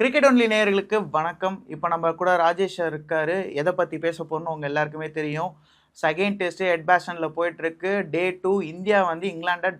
Cricket only நேயர்களுக்கு வணக்கம். இப்போ நம்ம கூட ராஜேஷ் சார் எதை பற்றி பேச போகிறோம்னு உங்கள் எல்லாருக்குமே தெரியும். செகண்ட் டெஸ்ட்டு ஹெட் பேஷனில் போயிட்டுருக்கு டே டூ இந்தியா வந்து இங்கிலாண்டை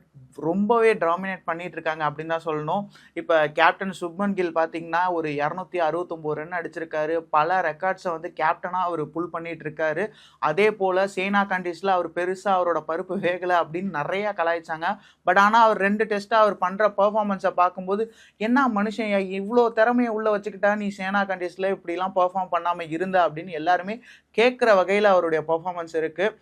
ரொம்பவே டாமினேட் பண்ணிட்டு இருக்காங்க அப்படின்னு தான் சொல்லணும். இப்போ கேப்டன் சுப்மன் கில் பார்த்தீங்கன்னா ஒரு இரநூத்தி அறுபத்தொம்போது ரன் அடிச்சிருக்காரு. பல ரெக்கார்ட்ஸை வந்து கேப்டனாக அவர் புல் பண்ணிட்டு இருக்காரு அதே போல் சேனா கண்டிஸில் அவர் பெருசாக அவரோட பருப்பு வேகலை அப்படின்னு நிறையா கலாய்ச்சாங்க. பட் ஆனால் அவர் ரெண்டு டெஸ்ட்டாக அவர் பண்ணுற பர்ஃபார்மன்ஸை பார்க்கும்போது என்ன மனுஷன் இவ்வளோ திறமையை உள்ளே வச்சுக்கிட்டா நீ சேனா கண்டிஸில் இப்படிலாம் பர்ஃபார்ம் பண்ணாமல் இருந்த? அப்படின்னு எல்லாருமே கேட்குற வகையில் அவருடைய பர்ஃபார்மன்ஸ் இருக்குது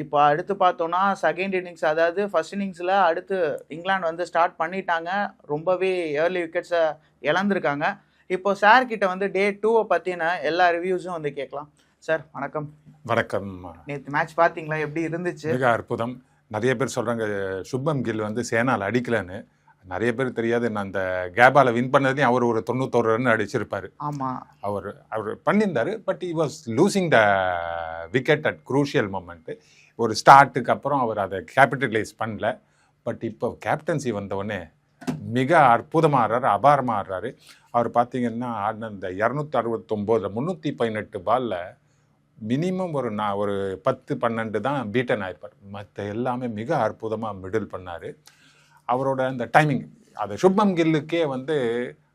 இப்போ அடுத்து பார்த்தோன்னா செகண்ட் இன்னிங்ஸ் அதாவது ஃபர்ஸ்ட் இன்னிங்ஸில் அடுத்து இங்கிலாந்து வந்து ஸ்டார்ட் பண்ணிட்டாங்க. ரொம்பவே ஏர்லி விக்கெட்ஸை இழந்திருக்காங்க. இப்போ சார் கிட்ட வந்து டே டூவை பற்றின எல்லா ரிவ்யூஸும் வந்து கேட்கலாம். சார் வணக்கம். வணக்கம். நேற்று மேட்ச் பார்த்தீங்களா எப்படி இருந்துச்சு? மிக அற்புதம். நிறைய பேர் சொல்றாங்க சுப்மன் கில் வந்து சேனால் அடிக்கலன்னு. நிறைய பேர் தெரியாது நான் அந்த கேபால வின் பண்ணதுலையும் அவர் ஒரு தொண்ணூத்தோரு ரன் அடிச்சிருப்பாரு. ஆமாம் அவர் அவர் பண்ணியிருந்தாரு but he was losing the wicket at crucial moment ஒரு ஸ்டார்ட்டுக்கு அப்புறம் அவர் அதை கேபிட்டலைஸ் பண்ணல. பட் இப்போ கேப்டன்சி வந்தவுடனே மிக அற்புதமாக ஆடுறாரு அபாரமாக ஆடுறாரு அவர் பார்த்தீங்கன்னா ஆடின இந்த இரநூத்தி அறுபத்தொம்போதில் முந்நூற்றி பதினெட்டு பாலில் மினிமம் ஒரு நான் ஒரு பத்து பன்னெண்டு தான் பீட்டன் ஆயிருப்பார். மற்ற எல்லாமே மிக அற்புதமாக மிடில் பண்ணார். அவரோட அந்த டைமிங் அது சுப்மம் கில்லுக்கே வந்து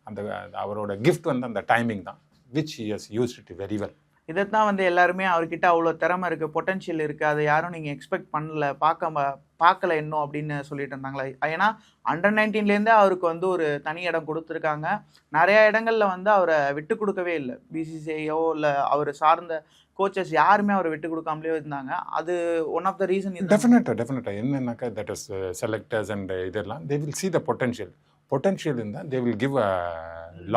அந்த அவரோட கிஃப்ட் வந்து அந்த டைமிங் தான் which is use it very well இதைத்தான் வந்து எல்லாருமே அவர்கிட்ட அவ்வளோ திறமை இருக்குது பொட்டன்ஷியல் இருக்குது அதை யாரும் நீங்கள் எக்ஸ்பெக்ட் பண்ணல பார்க்க பார்க்கல இன்னும் அப்படின்னு சொல்லிட்டு இருந்தாங்களே. ஏன்னா அண்டர் நைன்டீன்லேருந்தே அவருக்கு வந்து ஒரு தனி இடம் கொடுத்துருக்காங்க. நிறையா இடங்களில் வந்து அவரை விட்டு கொடுக்கவே இல்லை. பிசிசிஐயோ இல்லை அவர் சார்ந்த கோச்சஸ் யாருமே அவரை விட்டு கொடுக்காமலே இருந்தாங்க. அது ஒன் ஆஃப் த ரீசன் டெஃபினட்டாக டெஃபினட்டாக என்னன்னாக்கா தட் இஸ் செலக்டர்ஸ் அண்ட் இதெல்லாம் they will see the potential potential இருந்தால் they will give a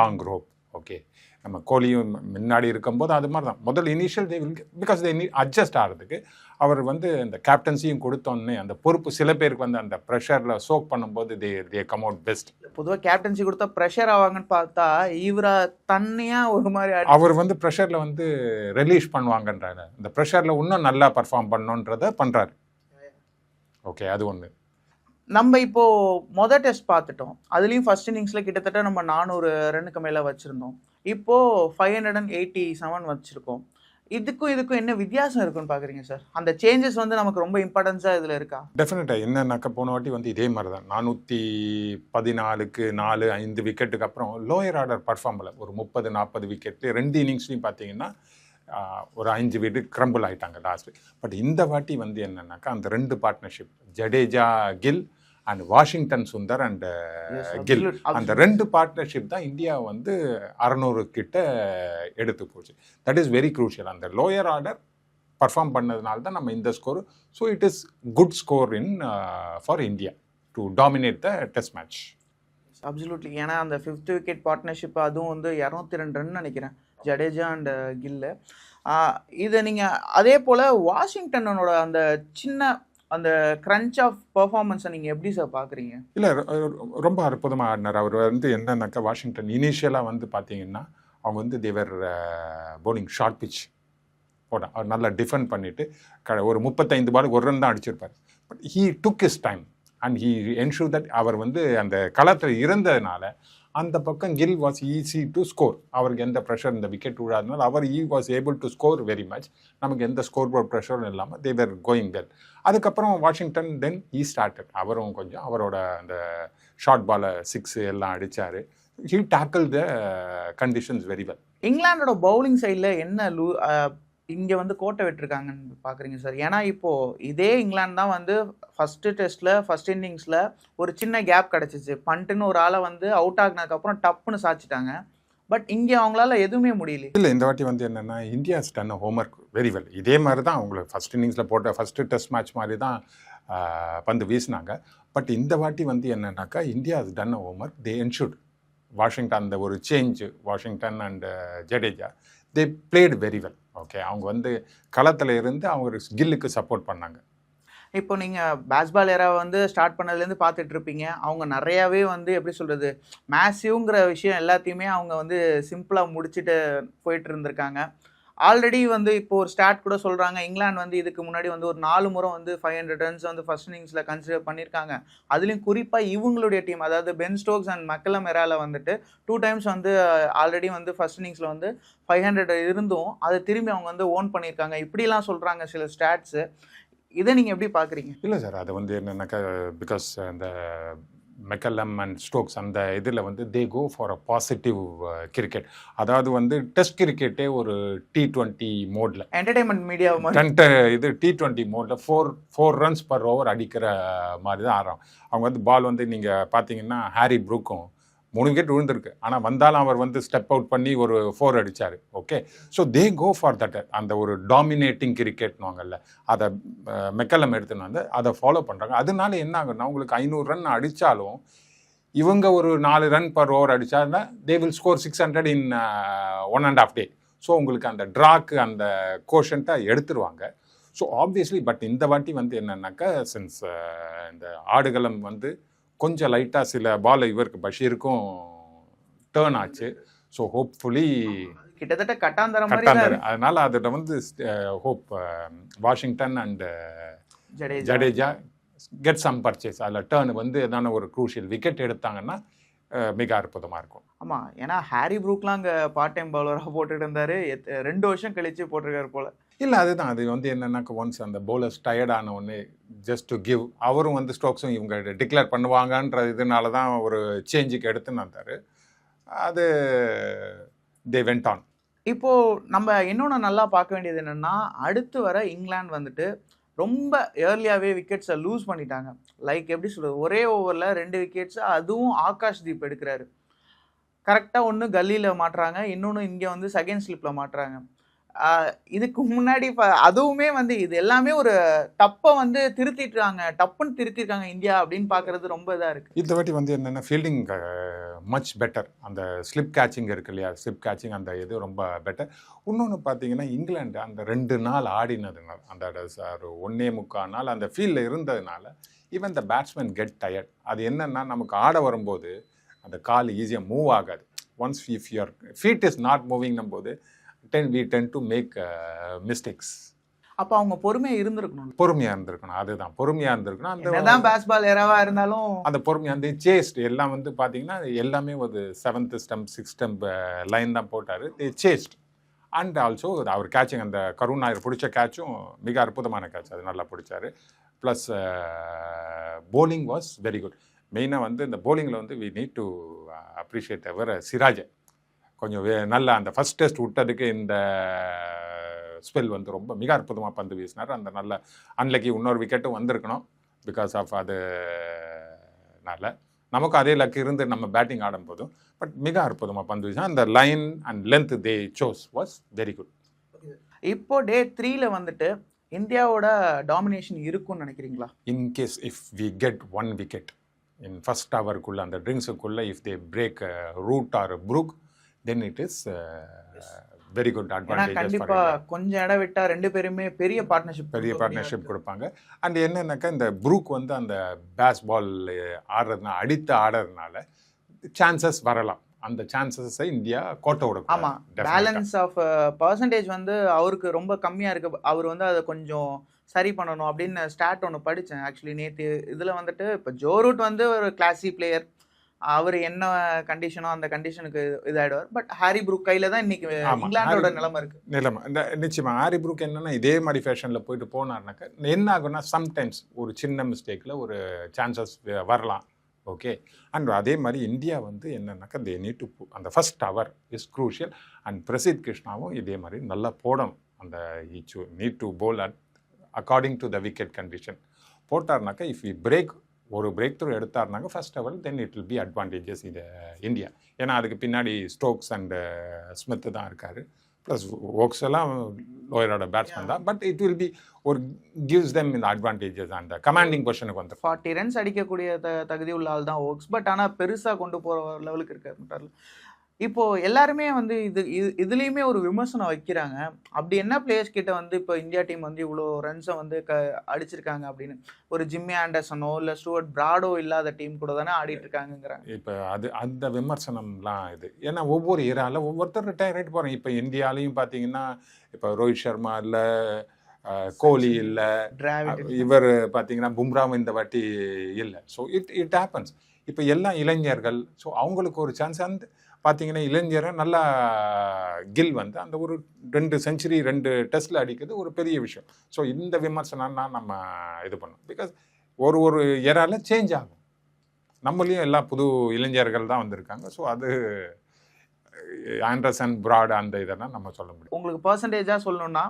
long rope okay நம்ம கோலியும் முன்னாடி இருக்கும்போது அது மாதிரி தான் முதல் initial they will because they adjust ஆகிறதுக்கு அவர் வந்து இந்த கேப்டன்சியும் கொடுத்தோன்னே அந்த பொறுப்பு சில பேருக்கு வந்து அந்த ப்ரெஷரில் சோக் பண்ணும்போது they they come out best பொதுவாக கேப்டன்சி கொடுத்தா ப்ரெஷர் ஆவாங்கன்னு பார்த்தா இவரை தனியா ஒரு மாதிரி அவர் வந்து ப்ரெஷரில் வந்து ரிலீஸ் பண்ணுவாங்கன்றாரு. இந்த ப்ரெஷரில் இன்னும் நல்லா பர்ஃபார்ம் பண்ணணுன்றத பண்ணுறாரு ஓகே அது ஒன்று நம்ம இப்போ மொதல் டெஸ்ட் பார்த்துட்டோம். அதுலேயும் ஃபர்ஸ்ட் இன்னிங்ஸில் கிட்டத்தட்ட நம்ம நானூறு ரன்னுக்கு மேலே வச்சுருந்தோம். இப்போது five hundred and eighty seven வச்சுருக்கோம். இதுக்கும் இதுக்கும் என்ன வித்தியாசம் இருக்குன்னு பார்க்குறீங்க சார் அந்த சேஞ்சஸ் வந்து நமக்கு ரொம்ப இம்பார்ட்டன்ஸாக இதில் இருக்கா? டெஃபினட்டாக என்னன்னாக்கா போன வாட்டி வந்து இதே மாதிரி தான் நானூற்றி பதினாலுக்கு நாலு ஐந்து விக்கெட்டுக்கு அப்புறம் லோயர் ஆர்டர் பர்ஃபார்மில் ஒரு முப்பது நாற்பது விக்கெட்டு ரெண்டு இன்னிங்ஸ்லையும் பார்த்தீங்கன்னா ஒரு அஞ்சு வீடு கிரம்பிள் ஆகிட்டாங்க லாஸ்ட் பட் இந்த வாட்டி வந்து என்னன்னாக்கா அந்த ரெண்டு partnership Jadeja Gill and Washington Sundar and Gill அந்த. ரெண்டு பார்ட்னர்ஷிப் தான் இந்தியா வந்து அறநூறு கிட்ட எடுத்து போச்சு. தட் இஸ் வெரி க்ரூஷியல் அந்த லோயர் ஆர்டர் பர்ஃபார்ம் பண்ணதுனால தான் நம்ம இந்த score so it is good score in for India to dominate the test match absolutely ஏன்னா அந்த ஃபிஃப்த் விக்கெட் பார்ட்னர்ஷிப் அதுவும் வந்து இரநூத்தி ரெண்டு ரன் நினைக்கிறேன். ஜடேஜா அண்ட் கில்லு இதை நீங்கள் அதே போல் வாஷிங்டனோட அந்த சின்ன அந்த கிரன்ச் ஆஃப் பர்ஃபார்மன்ஸை நீங்கள் எப்படி சார் பார்க்குறீங்க இல்லை ரொம்ப அற்புதமாக ஆடினார். அவர் வந்து என்னன்னாக்கா வாஷிங்டன் இனிஷியலாக வந்து பார்த்தீங்கன்னா அவங்க வந்து தேவர் போலிங் ஷார்ட் பிச் போட அவர் நல்லா டிஃபெண்ட் பண்ணிவிட்டு க ஒரு முப்பத்தைந்து பால் ஒரு ரன் தான் அடிச்சிருப்பார். But he took his time and he ensure that அவர் வந்து அந்த களத்தில் இருந்ததுனால அந்த பக்கம் Gill was easy to score அவருக்கு எந்த ப்ரெஷர் இந்த விக்கெட் விழாதனால அவர் he was able to score very much நமக்கு எந்த ஸ்கோர் போர்ட் ப்ரெஷரும் இல்லாமல் தேவர் கோயிங் வெல் அதுக்கப்புறம் வாஷிங்டன் தென் ஈ ஸ்டார்டட் அவரும் கொஞ்சம் அவரோட அந்த ஷார்ட் பாலை சிக்ஸு எல்லாம் அடித்தார் he tackle the conditions very well இங்கிலாண்டோட bowling சைடில் என்ன லூ இங்கே வந்து கோட்டை விட்டுருக்காங்கன்னு பார்க்குறீங்க சார். ஏன்னா இப்போது இதே இங்கிலாந்து தான் வந்து ஃபஸ்ட்டு டெஸ்ட்டில் ஃபஸ்ட் இன்னிங்ஸில் ஒரு சின்ன கேப் கிடச்சிச்சு. பண்ட்டுன்னு ஒரு ஆளை வந்து அவுட் ஆகினதுக்கப்புறம் டப்புன்னு சாச்சிட்டாங்க. பட் இங்கே அவங்களால எதுவுமே முடியல. இல்லை இந்த வாட்டி வந்து என்னென்னா India's done homework very well இதே மாதிரி தான் அவங்களுக்கு ஃபஸ்ட் இன்னிங்ஸில் போட்ட ஃபஸ்ட்டு டெஸ்ட் மேட்ச் மாதிரி தான் பந்து வீசினாங்க. பட் இந்த வாட்டி வந்து என்னன்னாக்கா India is done homework they ensured Washington அந்த ஒரு change Washington and Jadeja they played very well okay அவங்க வந்து களத்தில் இருந்து அவங்க கில்லுக்கு சப்போர்ட் பண்ணாங்க. இப்போ நீங்கள் பேஸ்பால் ஏரா வந்து ஸ்டார்ட் பண்ணதுலேருந்து பார்த்துட்டு இருப்பீங்க. அவங்க நிறையாவே வந்து எப்படி சொல்கிறது மேசிவ்ங்கிற விஷயம் எல்லாத்தையுமே அவங்க வந்து சிம்பிளாக முடிச்சுட்டு போயிட்டு இருந்திருக்காங்க. ஆல்ரெடி வந்து இப்போ ஒரு ஸ்டாட் கூட சொல்கிறாங்க இங்கிலாந்து வந்து இதுக்கு முன்னாடி வந்து ஒரு நாலு முறை வந்து ஃபைவ் ஹண்ட்ரட் ரன்ஸ் வந்து ஃபர்ஸ்ட் இன்னிங்ஸில் கன்சிடர் பண்ணியிருக்காங்க அதுலேயும் குறிப்பாக இவங்களுடைய டீம் அதாவது பென் ஸ்டோக்ஸ் அண்ட் மக்கலம் மெரால வந்துட்டு டூ டைம்ஸ் வந்து uh, ஆல்ரெடி வந்து ஃபர்ஸ்ட் இன்னிங்ஸில் வந்து ஃபைவ் ஹண்ட்ரட் இருந்தும் அதை திரும்பி அவங்க வந்து ஓன் பண்ணியிருக்காங்க இப்படிலாம் சொல்கிறாங்க சில ஸ்டாட்ஸு இதை நீங்கள் எப்படி பார்க்குறீங்க இல்லை சார் அது வந்து என்னென்னாக்கா பிகாஸ் அந்த மெக்கல்லம் அண்ட் ஸ்டோக்ஸ் அந்த இதில் வந்து they go for a positive cricket அதாவது வந்து டெஸ்ட் கிரிக்கெட்டே ஒரு டி டுவெண்ட்டி மோடில் என்டர்டைன்மெண்ட் மீடியா இது டி டுவெண்ட்டி மோடில் four four runs per over அடிக்கிற மாதிரி தான் ஆடுறாங்க அவங்க வந்து பால் வந்து நீங்கள் பார்த்தீங்கன்னா ஹாரி ப்ரூக்கும் மூணு விக்கெட் விழுந்திருக்கு. ஆனால் வந்தாலும் அவர் வந்து ஸ்டெப் அவுட் பண்ணி ஒரு ஃபோர் அடிச்சார். Okay so they go for that அந்த ஒரு டாமினேட்டிங் கிரிக்கெட்னுவாங்கல்ல அதை மெக்கலம் எடுத்துன்னு வந்து அதை ஃபாலோ பண்ணுறாங்க அதனால என்ன ஆகுன்னா உங்களுக்கு ஐநூறு ரன் அடித்தாலும் இவங்க ஒரு நாலு run per over அடித்தாருன்னா they will score six hundred in one and half day so உங்களுக்கு அந்த ட்ராக்கு அந்த கோஷன்ட்டை எடுத்துருவாங்க. ஸோ ஆப்வியஸ்லி பட் இந்த வாட்டி வந்து என்னன்னாக்கா சின்ஸ் இந்த ஆடுகளம் வந்து கொஞ்சம் லைட்டாக சில பால் இவருக்கு பஷீருக்கும் டேர்ன் ஆச்சு. ஸோ ஹோப்ஃபுல்லி கிட்டத்தட்ட கட்டாந்தர மாதிரி தான் கட்டாந்தர் அதனால அதில் வந்து hope Washington and Jadeja. Jadeja get some purchase அதில் டேர்ன் வந்து எதான ஒரு க்ரூஷியல் விக்கெட் எடுத்தாங்கன்னா அஹ், மிக அற்புதமாக இருக்கும். ஆமா ஏன்னா ஹாரி ப்ரூக்லாம் அங்க பார்ட் டைம் பவுலரா போட்டுட்டு இருந்தாரு. ரெண்டு வருஷம் கழிச்சு போட்டிருக்காரு போல. இல்லை அதுதான். அது வந்து என்னென்னாக்கா ஒன்ஸ் அந்த பவுலர்ஸ் டயர்டான ஒன்று ஜஸ்ட் டு கிவ் அவரும் வந்து ஸ்டோக்ஸும் இவங்க டிக்ளேர் பண்ணுவாங்கன்ற இதனால தான் ஒரு சேஞ்சுக்கு எடுத்துன்னு வந்தார். அது தே வெண்ட் ஆன் இப்போ நம்ம இன்னொன்று நல்லா பார்க்க வேண்டியது என்னென்னா அடுத்து வர இங்கிலாந்து வந்துட்டு ரொம்ப ஏர்லியாகவே விக்கெட்ஸை லூஸ் பண்ணிட்டாங்க. லைக் எப்படி சொல்கிறது ஒரே ஓவரில் ரெண்டு விக்கெட்ஸ் அதுவும் ஆகாஷ் தீப் எடுக்கிறாரு. கரெக்டாக ஒன்று கல்லியில் மாட்டுறாங்க இன்னொன்று இங்கே வந்து செகண்ட் ஸ்லிப்பில் மாட்டுறாங்க. இதுக்கு முன்னாடி இப்போ அதுவுமே வந்து இது எல்லாமே ஒரு டப்பை வந்து திருத்திட்டாங்க டப்புன்னு திருத்திருக்காங்க இந்தியா அப்படின்னு பார்க்கறது ரொம்ப இதாக இருக்குது இந்த வாட்டி வந்து என்னென்னா ஃபீல்டிங் மச் பெட்டர் அந்த ஸ்லிப் கேட்சிங் இருக்கு இல்லையா? ஸ்லிப் கேட்சிங் அந்த இது ரொம்ப பெட்டர் இன்னொன்று பார்த்தீங்கன்னா இங்கிலாண்டு அந்த ரெண்டு நாள் ஆடினதுனால அந்த ஒன்னே முக்கால் நாள் அந்த ஃபீல்டில் இருந்ததுனால even the batsman get tired அது என்னென்னா நமக்கு ஆட வரும்போது அந்த கால் ஈஸியாக மூவ் ஆகாது. Once if your feet is not மூவிங்னும் போது then we tend to make mistakes அப்போ அவங்க பொறுமையாக இருந்திருக்கணும் பொறுமையாக இருந்திருக்கணும். அதுதான். பொறுமையாக இருந்திருக்கணும். அந்த என்னதான் பேஸ்பால் எரவா இருந்தாலும் அந்த பொறுமை அந்த சேஸ்ட் எல்லாம் வந்து பார்த்தீங்கன்னா எல்லாமே ஒரு seventh stump six stump line தான் போட்டார். சேஸ்ட் அண்ட் ஆல்சோ அவர் கேட்சிங் அந்த கருண் நாயர் பிடிச்ச கேட்சும் மிக அற்புதமான கேட்ச் அது நல்லா பிடிச்சாரு. Plus bowling was very good மெயினாக வந்து இந்த போலிங்கில் வந்து வி நீட் டு அப்ரிஷியேட் அவர் சிராஜை. கொஞ்சம் வே- நல்ல அந்த ஃபர்ஸ்ட் டெஸ்ட் விட்டதுக்கு இந்த ஸ்பெல் வந்து ரொம்ப மிக அற்புதமாக பந்து வீசினார். அந்த நல்ல அன்லக்கி இன்னொரு விக்கெட்டும் வந்திருக்கணும். பிகாஸ் ஆஃப் அதுனால நமக்கு அதே லக் இருந்து நம்ம பேட்டிங் ஆடும் போதும் பட் மிக அற்புதமாக பந்து வீசினா அந்த line and length they shows was very good இப்போ டே த்ரீல வந்துட்டு இந்தியாவோட டாமினேஷன் இருக்கும்னு நினைக்கிறீங்களா? In case if we get one wicket in first ஹவருக்குள்ளே அந்த ட்ரிங்க்ஸுக்குள்ளே if they break Root or Brook then it is very good advantage கண்டிப்பா கொஞ்சம் இடம் விட்டா ரெண்டு பேருமே பெரிய பார்ட்னர்ஷிப் பெரிய பார்ட்னர்ஷிப் கொடுப்பாங்க. அண்ட் என்னன்னாக்கா இந்த ப்ரூக் வந்து அந்த பேஸ் பால் ஆடுறதுனால அடித்து ஆடுறதுனால சான்சஸ் வரலாம். அந்த சான்சஸை இந்தியா கோட்டை விட ஆமா. பேலன்ஸ் ஆஃப் பர்சன்டேஜ் வந்து அவருக்கு ரொம்ப கம்மியா இருக்கு. அவர் வந்து அதை கொஞ்சம் சரி பண்ணணும் அப்படின்னு ஸ்டார்ட் ஒன்று படித்தேன் ஆக்சுவலி நேற்று இதில் வந்துட்டு இப்போ ஜோரூட் வந்து ஒரு கிளாசி பிளேயர் அவர் என்ன கண்டிஷனோ அந்த கண்டிஷனுக்கு இதாயிடுவார். பட் ஹாரி ப்ரூக் கையில தான் இன்னைக்கு ஹாரி- நிலைமை இருக்கு. நிலைமை. இந்த நிச்சயமா ஆரி ப்ரூக் என்னன்னா இதே மாதிரி ஃபேஷனில் போயிட்டு போனார்னாக்கா என்ன ஆகும்னா சம்டைம்ஸ் ஒரு சின்ன மிஸ்டேக்கில் ஒரு சான்சஸ் வரலாம். ஓகே அண்ட் அதே மாதிரி இந்தியா வந்து என்னன்னாக்கா தே நீட் டு அந்த first hour is crucial and Prasidh கிருஷ்ணாவும் இதே மாதிரி நல்லா போடணும். அந்த need to bowl at according to the wicket condition போட்டார்னாக்கா if you break ஒரு break through எடுத்தார்னாக்க first hour then it will be advantages இது இந்தியா ஏன்னா அதுக்கு பின்னாடி ஸ்டோக்ஸ் அண்ட் ஸ்மித் தான் இருக்காரு. ப்ளஸ் ஓக்ஸ் எல்லாம் லோயரோட பேட்ஸ்மேன் தான். பட் இட் வில் பி ஒரு கிவ்ஸ் தெம் இந்த அட்வான்டேஜஸ் அந்த கமாண்டிங் பொசிஷனுக்கு வந்து ஃபார்ட்டி ரன்ஸ் அடிக்கக்கூடிய த தகுதி உள்ள ஆள் தான் ஓக்ஸ் பட் ஆனால் பெருசாக கொண்டு போகிற லெவலுக்கு இருக்க மாட்டார்ல இப்போ எல்லாருமே வந்து இது இது இதுலேயுமே ஒரு விமர்சனம் வைக்கிறாங்க. அப்படி என்ன பிளேயர்ஸ் கிட்ட வந்து இப்போ இந்தியா டீம் வந்து இவ்வளோ ரன்ஸை வந்து க அடிச்சிருக்காங்க அப்படின்னு? ஒரு ஜிம்மி ஆண்டர்சனோ இல்லை ஸ்டூவர்ட் பிராடோ இல்லாத டீம் கூட தானே ஆடிட்டு இருக்காங்கங்கிறாங்க. இப்போ அது அந்த விமர்சனம்லாம் இது. ஏன்னா ஒவ்வொரு இரால ஒவ்வொருத்தர் ரிட்டையர் ஆகிட்டு போகிறாங்க இப்போ இந்தியாலையும் பார்த்தீங்கன்னா இப்போ ரோஹித் சர்மா இல்லை கோலி இல்லை இவர் பார்த்தீங்கன்னா பும்ராவும் இந்த வாட்டி இல்லை. ஸோ இட் இட் ஹேப்பன்ஸ் இப்போ எல்லாம் இளைஞர்கள் ஸோ அவங்களுக்கு ஒரு சான்ஸ் அந்த பார்த்தீங்கன்னா இளைஞரை நல்லா கில் வந்து அந்த ஒரு ரெண்டு செஞ்சுரி ரெண்டு டெஸ்ட்டில் அடிக்கிறது ஒரு பெரிய விஷயம். ஸோ இந்த விமர்சனம்னா நம்ம இது பண்ணோம். பிகாஸ் ஒரு ஒரு இறால சேஞ்ச் ஆகும். நம்மளையும் எல்லா புது இளைஞர்கள் தான் வந்திருக்காங்க. ஸோ அது ஆண்டர்சன் பிராட் அந்த இதெல்லாம் நம்ம சொல்ல முடியும். உங்களுக்கு பர்சன்டேஜாக சொல்லணும்னா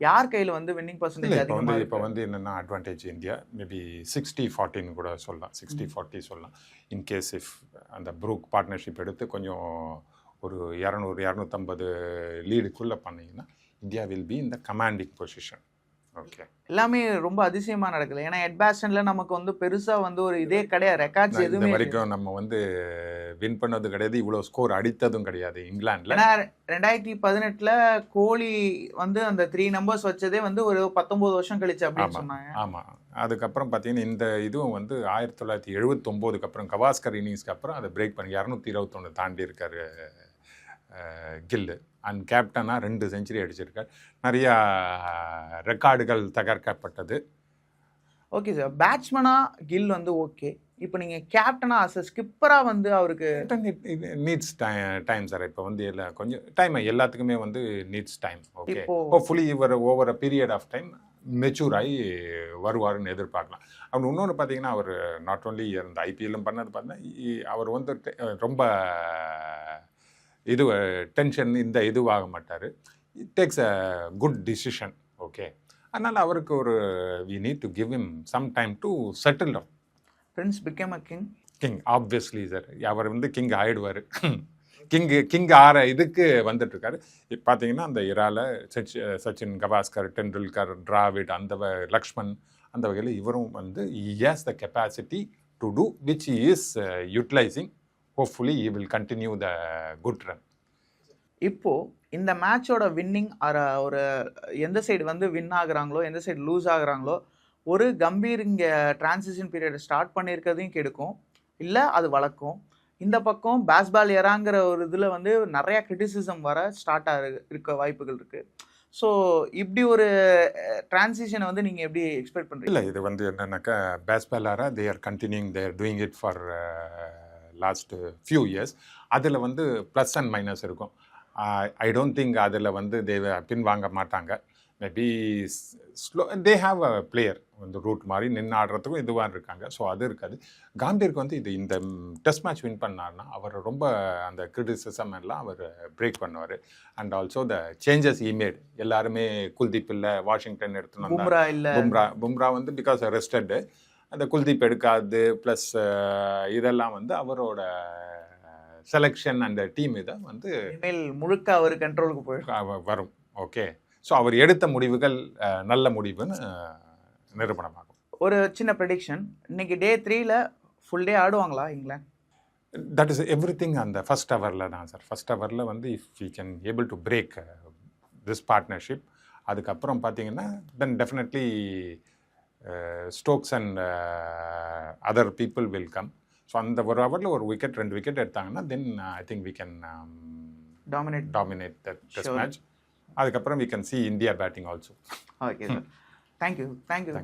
யார் கையில் வந்து வின்னிங் பர்சன்டேஜ் இப்போ வந்து இப்போ வந்து என்னென்னா அட்வான்டேஜ் இந்தியா மேபி சிக்ஸ்டி ஃபார்ட்டின்னு கூட சொல்லலாம். சிக்ஸ்டி ஃபார்ட்டி சொல்லலாம். இன்கேஸ் இஃப் அந்த ப்ரூக் பார்ட்னர்ஷிப் எடுத்து கொஞ்சம் ஒரு இரநூறு இரநூத்தம்பது லீடுக்குள்ளே பண்ணீங்கன்னா இந்தியா வில் பி இந்த கமாண்டிங் பொசிஷன் ஓகே எல்லாமே ரொம்ப அதிசயமா நடக்குது. ஏன்னா எட்பாஸ்டன்ல நமக்கு வந்து பெருசா வந்து ஒரு இதே கிடையாது. ரெக்கார்ட்ஸ் எதுவுமே. வரைக்கும் நம்ம வந்து வின் பண்ணது கிடையாது. இவ்வளோ ஸ்கோர் அடித்ததும் கிடையாது இங்கிலாண்டில் ஏன்னா ரெண்டாயிரத்தி பதினெட்டுல கோலி வந்து அந்த த்ரீ நம்பர்ஸ் வச்சதே வந்து ஒரு பத்தொன்பது வருஷம் கழிச்சு அப்படின்னு ஆமா. சொன்னாங்க. ஆமாம் அதுக்கப்புறம் பார்த்தீங்கன்னா இந்த இதுவும் வந்து ஆயிரத்தி தொள்ளாயிரத்தி எழுபத்தொம்போதுக்கு அப்புறம் கவாஸ்கர் இன்னிங்ஸ்க்கு அப்புறம் அதை பிரேக் பண்ணி இரநூத்தி இருபத்தொன்று தாண்டி இருக்காரு கில்லு. அண்ட் கேப்டனாக ரெண்டு செஞ்சுரி அடிச்சிருக்கார். நிறையா ரெக்கார்டுகள் தகர்க்கப்பட்டது. Okay sir. பேட்ஸ்மனா கில் வந்து ஓகே. இப்போ நீங்க கேப்டனா அஸ் ஸ்கிப்பரா வந்து அவருக்கு நீட்ஸ் டைம் சார். இப்போ வந்து எல்லா கொஞ்சம் டைம் எல்லாத்துக்குமே வந்து நீட்ஸ் டைம் ஓகே ஹோப்ஃபுல்லி இவர் over a period of time mature ஆகி வருவாருன்னு எதிர்பார்க்கலாம். அவர் இன்னொன்று பார்த்தீங்கன்னா அவர் நாட் ஓன்லி இந்த ஐபிஎல்லும் பண்ணது பார்த்தீங்கன்னா அவர் வந்து ரொம்ப இது டென்ஷன் இந்த இதுவாக மாட்டார். It takes a good decision okay அதனால் அவருக்கு ஒரு we need to give him some time to settle down prince became a king king obviously sir அவர் வந்து கிங் ஆயிடுவார். கிங்கு கிங் ஆற இதுக்கு வந்துட்டு இருக்காரு இப்போ பார்த்தீங்கன்னா அந்த இரால சச் சச்சின் கவாஸ்கர் டெண்டுல்கர் டிராவிட் அந்த லக்ஷ்மன் அந்த வகையில் இவரும் வந்து has the capacity to do which is utilizing hopefully he will continue the good run இப்போ இந்த மேட்சோட வின்னிங் ஒரு எந்த சைடு வந்து வின் ஆகுறாங்களோ எந்த சைடு லூஸ் ஆகுறாங்களோ ஒரு கம்பீர் இங்கே டிரான்சிஷன் பீரியட் ஸ்டார்ட் பண்ணியிருக்கிறதையும் கெடுக்கும். இல்லை அது வளர்க்கும். இந்த பக்கம் பேஸ்பால் எறாங்கிற ஒரு இதில் வந்து நிறைய கிரிட்டிசிசம் வர ஸ்டார்ட் ஆகு இருக்க வாய்ப்புகள் இருக்குது ஸோ இப்படி ஒரு டிரான்சிஷனை வந்து நீங்கள் எப்படி எக்ஸ்பெக்ட் பண்ணுறீங்க இல்லை இது வந்து என்னன்னாக்கா பேஸ்பேலாரா they are continuing their doing it for last few years அதில் வந்து ப்ளஸ் அண்ட் மைனஸ் இருக்கும். ஐ டோன்ட் திங்க் அதில் வந்து தே பின்வாங்க மாட்டாங்க. Maybe slow they have a player வந்து ரூட் மாதிரி நின்று ஆடுறதுக்கும் இதுவாக இருக்காங்க. ஸோ அது இருக்காது. காம்பீருக்கு வந்து இது இந்த டெஸ்ட் மேட்ச் வின் பண்ணார்னா அவர் ரொம்ப அந்த கிரிட்டிசிசம் எல்லாம் அவர் பிரேக் பண்ணுவார். And also the changes he made எல்லாருமே குல்தீப் இல்லை வாஷிங்டன் எடுத்துன்னு. பும்ரா இல்லை. பும்ரா பும்ரா வந்து பிகாஸ் ரெஸ்டடு அந்த குல்தீப் எடுக்காது ப்ளஸ் இதெல்லாம் வந்து அவரோட செலெக்ஷன் அந்த டீம் இதை வந்து இனிமேல் முழுக்க அவர் கண்ட்ரோலுக்கு அவ- வரும். ஓகே ஸோ அவர் எடுத்த முடிவுகள் நல்ல முடிவுன்னு நிரூபணமாகும். ஒரு சின்ன ப்ரெடிக்ஷன் இன்னைக்கு டே த்ரீல ஃபுல் டே ஆடுவாங்களா இங்கிலாந்து? தட் இஸ் எவ்ரி திங் அந்த ஃபஸ்ட் ஹவரில் தான் சார் ஃபஸ்ட் ஹவரில் வந்து if we can able to break this partnership அதுக்கப்புறம் பார்த்தீங்கன்னா then definitely Stokes and other people will come so அந்த ஒரு ஹவரில் ஒரு விக்கெட் ரெண்டு விக்கெட் எடுத்தாங்கன்னா then I think we can dominate dominate that test. Match அதுக்கப்புறம் we can see India batting also okay sir thank you thank you